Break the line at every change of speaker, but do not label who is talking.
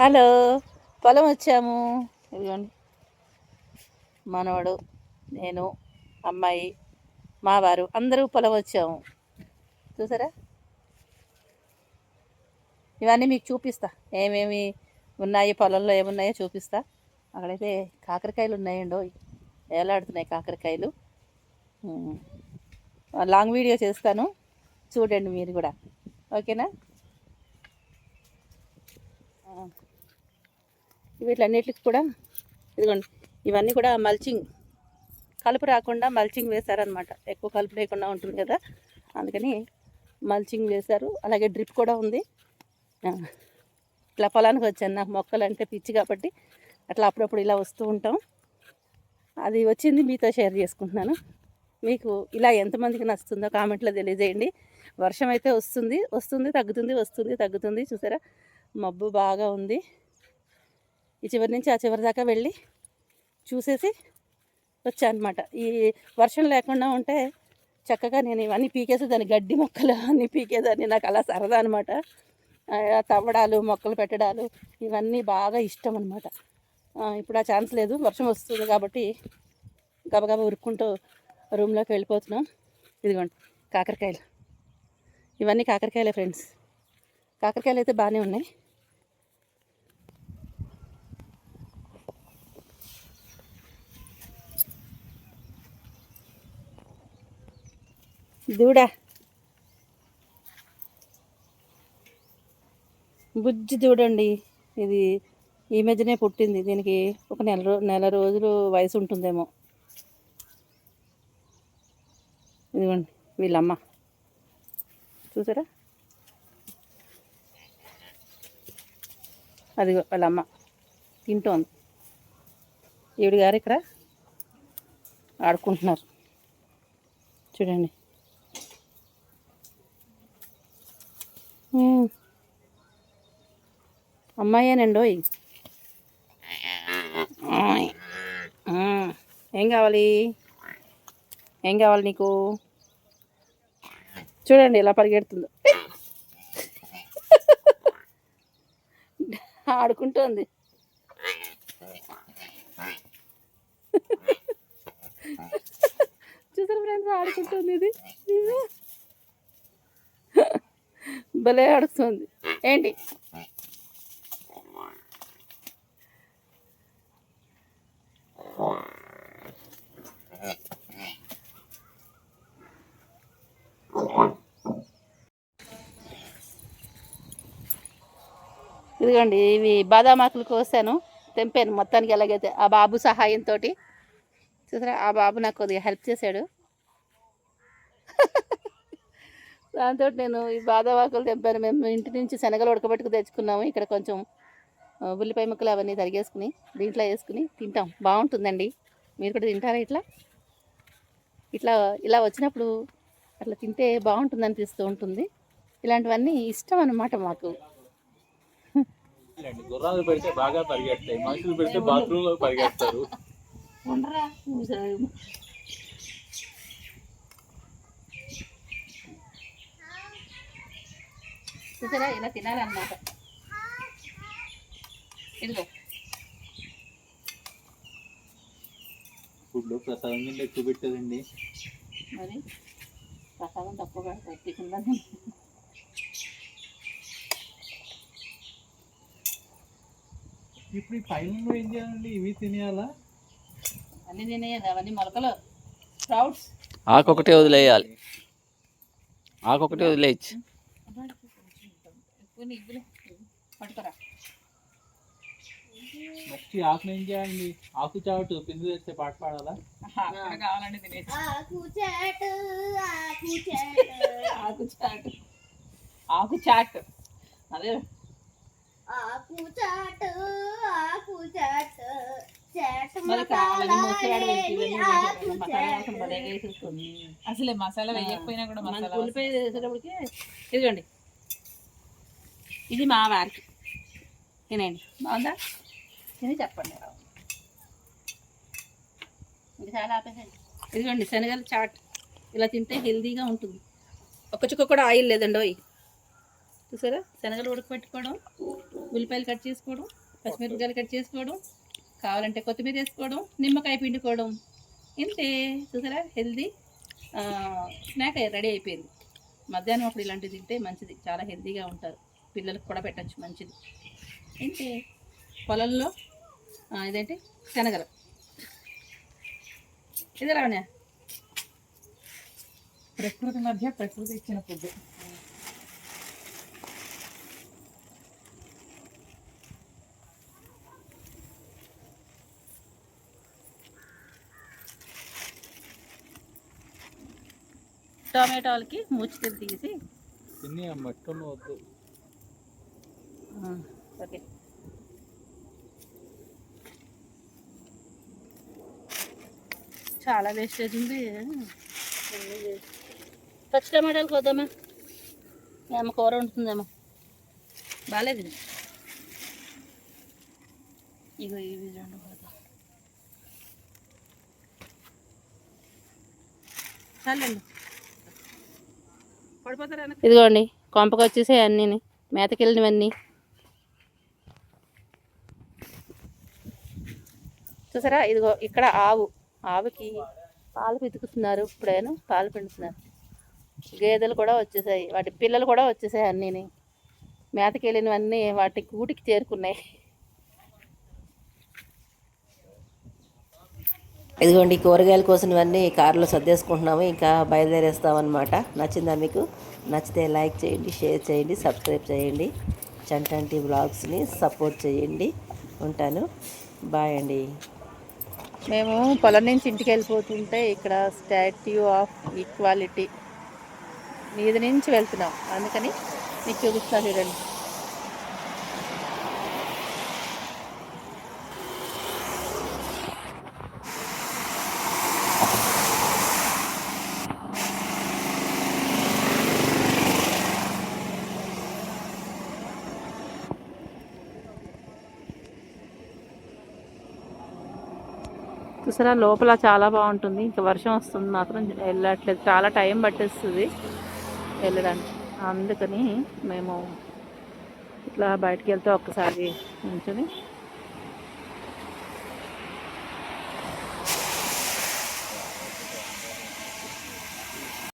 Hello పొలం వచ్చాము. ఇదిగోండి. మనవడు నేను అమ్మాయి మావారు అందరూ పొలం వచ్చాము. చూసారా? ఇవన్నీ మీకు చూపిస్తా. ఏమేమి ఉన్నాయి పొలంలో ఏమున్నాయో చూపిస్తా. అక్కడైతే కాకరకాయలు ఉన్నాయండో. వేలాడుతున్నాయి కాకరకాయలు. లాంగ్ వీడియో చేస్తాను. చూడండి మీరు కూడా. ఓకేనా? వీటిలన్నిటికి కూడా ఇదిగోండి ఇవన్నీ కూడా మల్చింగ్ కలుపు రాకుండా మల్చింగ్ వేశారనమాట ఎక్కువ కలుపు లేకుండా ఉంటుంది కదా అందుకని మల్చింగ్ వేశారు. అలాగే డ్రిప్ కూడా ఉంది. ఇట్లా పొలానికి వచ్చాను నాకు మొక్కలు అంటే పిచ్చి కాబట్టి అట్లా అప్పుడప్పుడు ఇలా వస్తూ ఉంటాం. అది వచ్చింది మీతో షేర్ చేసుకుంటున్నాను. మీకు ఇలా ఎంతమందికి నచ్చుతుందో కామెంట్లో తెలియజేయండి. వర్షం అయితే వస్తుంది వస్తుంది తగ్గుతుంది వస్తుంది తగ్గుతుంది చూసారా? మబ్బు బాగా ఉంది. ఈ చివరి నుంచి ఆ చివరి దాకా వెళ్ళి చూసేసి వచ్చా అనమాట ఈ వర్షం లేకుండా ఉంటే చక్కగా నేను ఇవన్నీ పీకేసి దాని గడ్డి మొక్కలు అన్నీ పీకేదాన్ని. నాకు అలా సరదా అనమాట తవ్వడాలు మొక్కలు పెట్టడాలు ఇవన్నీ బాగా ఇష్టం అనమాట ఇప్పుడు ఆ ఛాన్స్ లేదు. వర్షం వస్తుంది కాబట్టి గబగబా ఉరుక్కుంటూ రూమ్లోకి వెళ్ళిపోతున్నాం. ఇదిగోండి కాకరకాయలు. ఇవన్నీ కాకరకాయలే ఫ్రెండ్స్. కాకరకాయలు అయితే బాగానే ఉన్నాయి. దూడ బుజ్జి దూడండి ఇది ఈ మధ్యనే పుట్టింది. దీనికి ఒక నెల రో నెల రోజులు వయసు ఉంటుందేమో. ఇదిగోండి వీళ్ళమ్మ. చూసారా? అదిగో వాళ్ళమ్మ తింటోంది. ఈవిడ గారు ఇక్కడ? ఆడుకుంటున్నారు. చూడండి. ఉమ్. అమ్మాయేనండోయ్ ఏం కావాలి? ఏం కావాలి నీకు? చూడండి ఎలా పరిగెడుతుందో. ఆడుకుంటోంది. చూసారు ఫ్రెండ్స్ ఆడుకుంటుంది ఇది. భలే ఆడుతుంది. ఏంటి? ఇదిగోండి ఇవి బాదాం ఆకులు కోసాను. తెంపాను మొత్తానికి ఎలాగైతే ఆ బాబు సహాయంతో చూసారా ఆ బాబు నాకు కొద్దిగా హెల్ప్ చేశాడు. దాంతో నేను ఈ బాదాం ఆకులు తెంపాను. మేము ఇంటి నుంచి శనగలు ఉడకబెట్టుకు తెచ్చుకున్నాము. ఇక్కడ కొంచెం ఉల్లిపాయ ముక్కలు అవన్నీ తరిగేసుకుని దీంట్లో వేసుకుని తింటాం. బాగుంటుందండి. మీరు కూడా తింటారా ఇట్లా? ఇట్లా ఇలా వచ్చినప్పుడు అట్లా తింటే బాగుంటుంది అనిపిస్తూ ఉంటుంది. ఇలాంటివన్నీ ఇష్టం అన్నమాట మాకు.
గుర్రాలు పెడితే బాగా పరిగెడతాయి. మనుషులు పెడితే బాత్రూమ్లో పరిగెడతారు.
చూసారా? ఇలా తినాలన్నమాట. ఇదిగో.
ఫుడ్ ప్రసాదం కింద ఎక్కువ పెట్టదండి.
మరి ప్రసాదం తక్కువగా పెట్టకుండా
ఇప్పుడు ఈ పైన ఏం చేయాలండి? ఇవి తినేయాలా?
అన్నీ తినేయాలి అవన్నీ మొలకలు. స్ప్రౌట్స్.
ఆకొకటే వదిలేయాలి. ఆకొకటే వదిలేయచ్చు.
పట్టుకురా.
నెక్స్ట్ ఈ ఆకును ఏం చేయాలండి? ఆకు చాటు పిండి వేస్తే పాట పాడాలా?
తినేసి
ఆకు చాటు ఆకు చాటు.
ఆకు చాట్. ఆకు చాట్. అదే.
అసలే మసాలా వేయకపోయినా కూడా
మన
మసాలా
ఉల్లిపాయ వేసేటప్పటికి ఇదిగోండి. ఇది మా వారికి. తినండి. బాగుందా? తిని చెప్పండి. ఇంకా చాలా ఆపేసండి ఇదిగోండి శనగల చాట్. ఇలా తింటే హెల్తీగా ఉంటుంది. ఒక్క చుక్క కూడా ఆయిల్ లేదండి చూసారా? శనగలు ఉడకపెట్టుకోవడం ఉల్లిపాయలు కట్ చేసుకోవడం పచ్చిమిరపకాయలు కట్ చేసుకోవడం కావాలంటే కొత్తిమీర వేసుకోవడం నిమ్మకాయ పిండుకోవడం ఇంతే. చూసారా? హెల్దీ. స్నాక్ రెడీ అయిపోయింది. మధ్యాహ్నం అప్పుడు ఇలాంటివి తింటే మంచిది. చాలా హెల్తీగా ఉంటారు. పిల్లలకు కూడా పెట్టచ్చు మంచిది. ఇంతే. పొలంలో ఇదేంటి? శనగలు. ఇది రావణ్య
ప్రకృతి మధ్య ప్రకృతి ఇచ్చిన ఫుడ్
టమాటోలకి మూచికలు తీసి. ఓకే. చాలా వేస్టేజ్ ఉంది. పచ్చి టమాటాలు కోద్దామా? ఏమో కూర ఉంటుందేమో బాగాలేదు ఇది. ఇగో ఇవి రెండు కోద్దాం చాలండి ఇదిగోండి కొంపకి వచ్చేసాయి అన్నీ మేతకెళ్ళినవన్నీ. చూసారా? ఇదిగో ఇక్కడ ఆవు. ఆవుకి పాలు పితుకుతున్నారు. ఇప్పుడేను పాలు పిండుతున్నారు. గేదెలు కూడా వచ్చేసాయి. వాటి పిల్లలు కూడా వచ్చేసాయి అన్నీని. మేతకి వెళ్ళినవన్నీ వాటి కూటికి చేరుకున్నాయి.
ఇదిగోండి కూరగాయల కోసం ఇవన్నీ కారులో సర్దేసుకుంటున్నాము. ఇంకా బయలుదేరేస్తామన్నమాట. నచ్చిందా మీకు? నచ్చితే లైక్ చేయండి షేర్ చేయండి సబ్స్క్రైబ్ చేయండి. చంటంటి బ్లాగ్స్ని సపోర్ట్ చేయండి. ఉంటాను. బాయ్ అండి.
మేము పొలం నుంచి ఇంటికి వెళ్ళిపోతుంటే ఇక్కడ స్టాట్యూ ఆఫ్ ఈక్వాలిటీ మీద నుంచి వెళ్తున్నాం. అందుకని నీకు చూపిస్తాను చూడండి. చూసారా లోపల చాలా బాగుంటుంది. ఇంకా వర్షం వస్తుంది మాత్రం వెళ్ళట్లేదు. చాలా టైం పట్టేస్తుంది వెళ్ళడానికి. అందుకని మేము ఇట్లా బయటికి వెళ్తే ఒక్కసారి నుంచుని